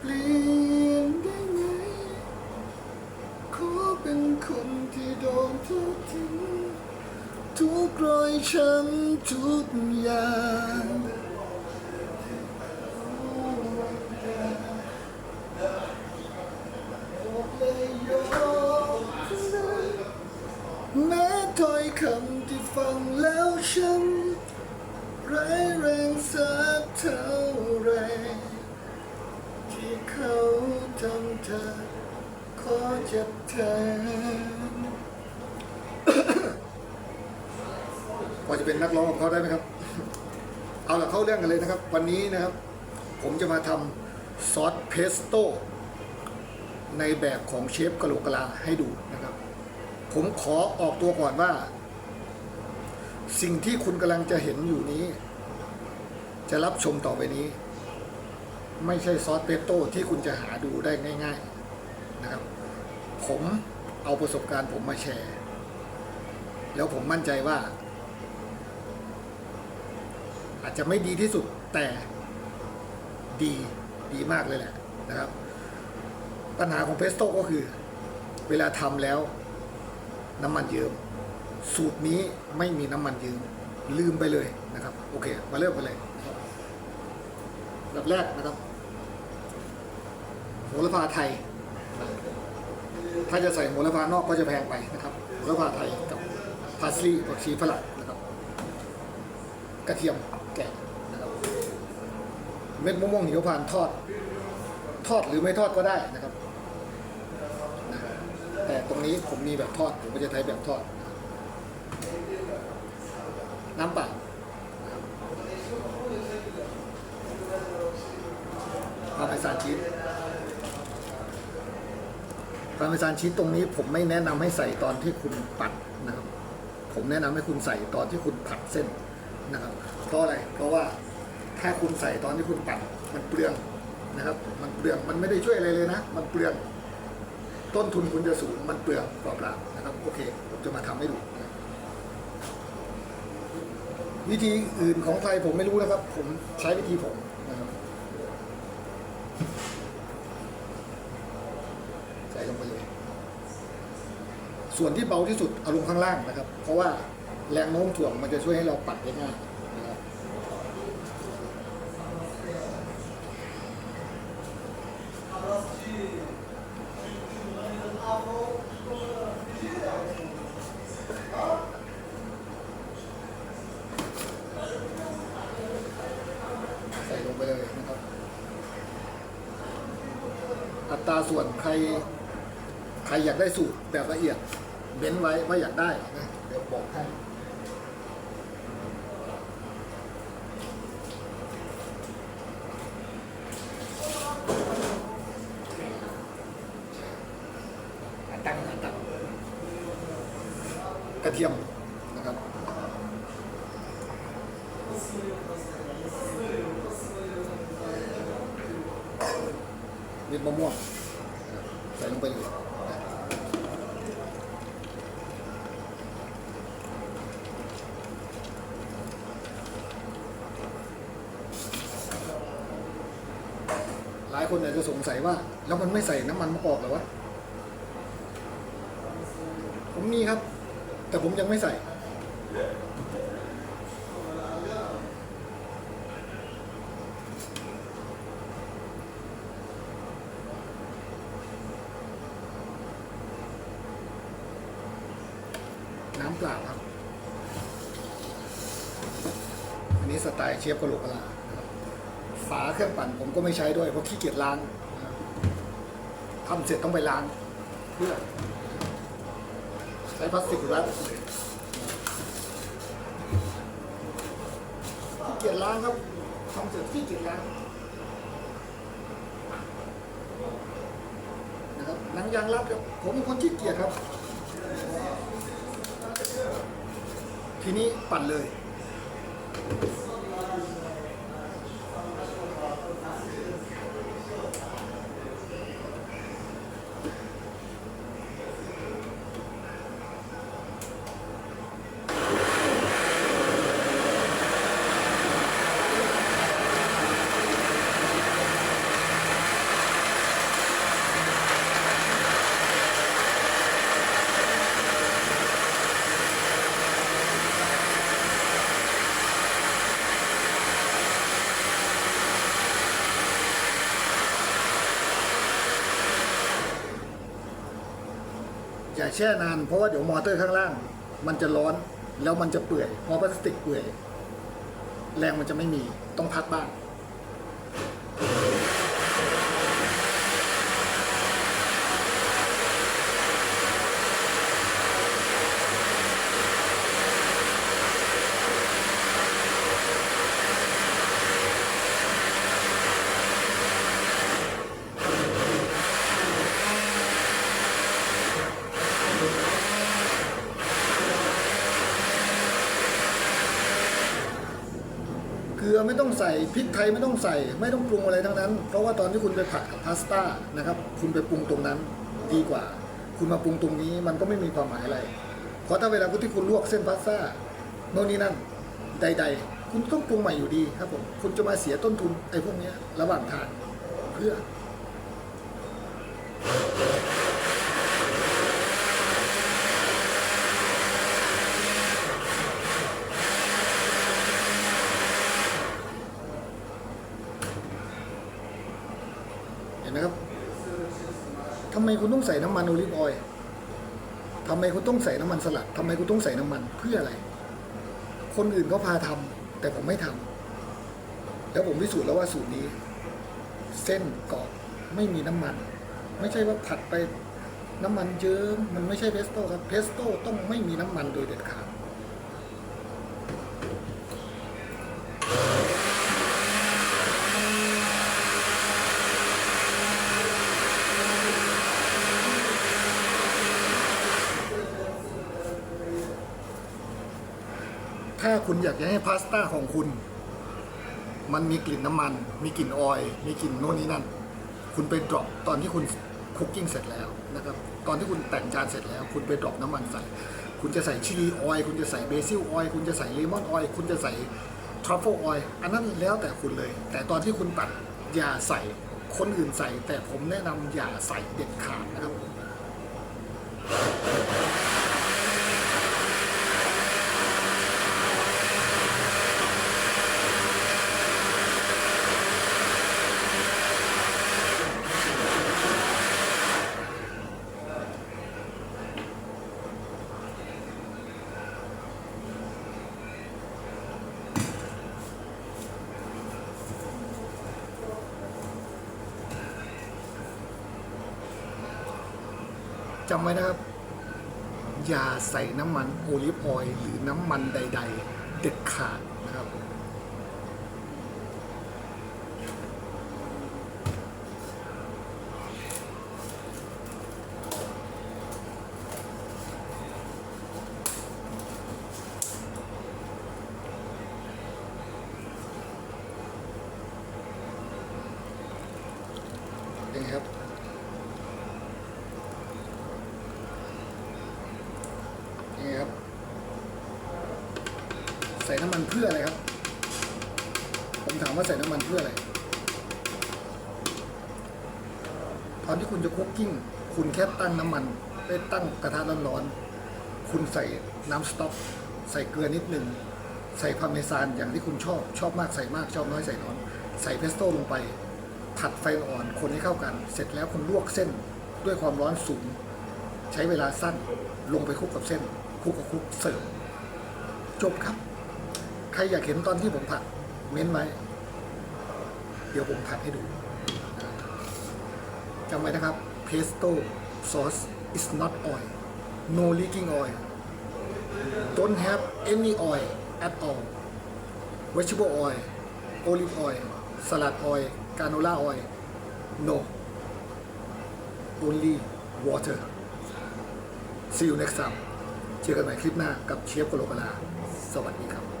เปลี่ยนได้ไหมขอเป็นคนที่โดนทุกทิ้งทุกรอยช้ำทุกอย่างแม้ถ้อยคำที่ฟังแล้วฉันร้ายแรงสักเท่าไรที่ เขาทำเธอขอเจ็บแทนพอจะเป็นนักร้องของเขาได้ไหมครับ เอาละเข้าเรื่องกันเลยนะครับ วันนี้นะครับ ผมจะมาทำซอสเพสโต้ในแบบของเชฟกะโหลกกะลาให้ดูนะครับ ผมขอออกตัวก่อนว่า สิ่งที่คุณกำลังจะเห็นอยู่นี้ จะรับชมต่อไปนี้ ไม่ใช่ซอสเพสโต้ที่คุณจะหาดูได้ง่ายๆนะครับ ผมเอาประสบการณ์ผมมาแชร์ แล้วผมมั่นใจว่า อาจจะไม่ดีที่สุดแต่ดีดีมากเลยแหละนะครับ ปัญหาของเพสโต้ก็คือ เวลาทำแล้วน้ำมันเยิ้มสูตรนี้ไม่มีน้ำมันเยิ้มลืมไปเลยนะครับ โอเค มาเริ่มกันเลย นะครับบแรกนะครับโหระพาไทย ถ้าจะใส่โหระพานอกก็จะแพงไปนะครับโหระพาไทยกับพาสลีย์ผักชีฝรั่งนะครับ กระเทียมแกะนะครับเม็ดมะม่วงหิวพานทอด ทอดหรือไม่ทอดก็ได้นะครับนะแต่ตรงนี้ผมมีแบบทอดผมก็จะใช้แบบทอด น้ำเปล่านะครับ พาเมซานชีสพาเมซานชีสตรงนี้ผมไม่แนะนำให้ใส่ตอนที่คุณปัดนะครับ ผมแนะนำให้คุณใส่ตอนที่คุณผัดเส้นนะครับ เพราะอะไร เพราะว่าถ้าคุณใส่ตอนที่คุณปัดมันเปลืองนะครับ มันเปลืองมันไม่ได้ช่วยอะไรเลยนะ มันเปลืองต้นทุนคุณจะสูงมันเปลืองเปล่าๆนะครับ โอเค ผมจะมาทำให้ดูวิธีอื่นของใครผมไม่รู้นะครับ ผมใช้วิธีผมนะครับ ใส่ลงไปเลย ส่วนที่เบาที่สุดเอาลงข้างล่างนะครับ เพราะว่าแรงโน้มถ่วงมันจะช่วยให้เราปัดได้ง่ายนะครับใส่ลงไปเลยนะครับ อัตราส่วนใคร ใครอยากได้สูตรแบบละเอียด เบ้นไว้ว่าอยากได้นะเดี๋ยวบอกให้อันตังอันตังกระเทียมนะครับเม็ดมะม่วงใส่ลงไปเลยหลาย คนอาจจะสงสัยว่า แล้วมันไม่ใส่น้ำมันมะกอกเหรอวะ ผมมีครับ แต่ผมยังไม่ใส่ น้ำเปล่าครับ อันนี้สไตล์เชฟกะโหลกกะลา ฝาเครื่องปั่นผมก็ไม่ใช้ด้วยเพราะขี้เกียจล้างทำเสร็จต้องไปล้างเพื่อใช้พลาสติกรัดขี้เกียจล้างครับทำเสร็จขี้เกียจล้างนะครับหนังยางรัดครับผมเป็นคนขี้เกียจครับ ทีนี้ปั่นเลย แช่นานเพราะว่าเดี๋ยวมอเตอร์ข้างล่าง มันจะร้อนแล้วมันจะเปื่อยพอพลาสติกเปื่อย แรงมันจะไม่มีต้องพักบ้าง ไม่ต้องใส่พริกไทยไม่ต้องใส่ ไม่ต้องปรุงอะไรทั้งนั้น เพราะว่าตอนที่คุณไปผัดกับพาสต้านะครับ คุณไปปรุงตรงนั้นดีกว่า คุณมาปรุงตรงนี้มันก็ไม่มีความหมายอะไร เพราะถ้าเวลาที่คุณลวกเส้นพาสต้าโน่นนี่นั่นใด ๆ คุณต้องปรุงใหม่อยู่ดีครับผมคุณจะมาเสียต้นทุนไอ้พวกนี้ระหว่างทางเพื่อ เห็นไหมครับ ทำ ไมคุณต้องใส่น้ำมันโอลิฟออยล์ทำไมคุณต้องใส่น้ำมันสลัดทำไมคุณต้องใส่น้ำมันเพื่ออะไร คนอื่นเขาพาทำแต่ผมไม่ทำแล้วผมพิสูจน์แล้วว่าสูตรนี้ เส้นกรอบไม่มีน้ำมัน ไม่ใช่ว่าผัดไปน้ำมันเยิ้มมันไม่ใช่เพสโต้ครับเพสโต้ต้องไม่มีน้ำมันโดยเด็ดขาด ถ้า คุณอยากจะให้พาสต้าของคุณ มันมีกลิ่นน้ำมัน มีกลิ่นออยมีกลิ่นโน่นนี่นั่น คุณไปดรอปตอนที่คุณคุกกิ้งเสร็จแล้วนะครับ ตอนที่คุณแต่งจานเสร็จแล้ว คุณไปดรอปน้ำมันใส่ คุณจะใส่ชิลีออยคุณจะใส่เบซิลออยคุณจะใส่เลมอนออยคุณจะใส่ทรัฟเฟิลออยอันนั้นแล้วแต่คุณเลย แต่ตอนที่คุณตัดอย่าใส่คนอื่นใส่ แต่ผมแนะนำอย่าใส่เด็ดขาดนะครับ จำไว้นะครับ อย่าใส่น้ำมันโอลิฟออยล์หรือน้ำมันใด ๆ เด็ดขาดนะครับ เป็นไงครับ นี่ครับ ใส่น้ำมันเพื่ออะไรครับ ผมถามว่า ใส่น้ำมันเพื่ออะไร ตอนที่คุณจะคุกกิ้ง คุณแค่ตั้งน้ำมันไปตั้งกระทะร้อนๆ คุณใส่น้ำสต๊อก ใส่เกลือนิดหนึ่ง ใส่พาเมซานอย่างที่คุณชอบ ชอบมากใส่มาก ชอบน้อยใส่น้อย ใส่เพสโต้ลงไป ผัดไฟอ่อน คนให้เข้ากัน เสร็จแล้วคุณลวกเส้นด้วยความร้อนสูง ใช้เวลาสั้น ลงไปคุกกับเส้น คุกกับคุกเสิร์ฟ จบครับ ใครอยากเห็นตอนที่ผมผัด เม้นไหม ดี๋ยวผมผัดให้ดูจำไว้นะครับ pesto sauce is not oil no leaking oil don't have any oil at all vegetable oil olive oil salad oil canola oil no only water see you next time เจอกันใหม่คลิปหน้ากับเชฟโกโลกาลา สวัสดีครับ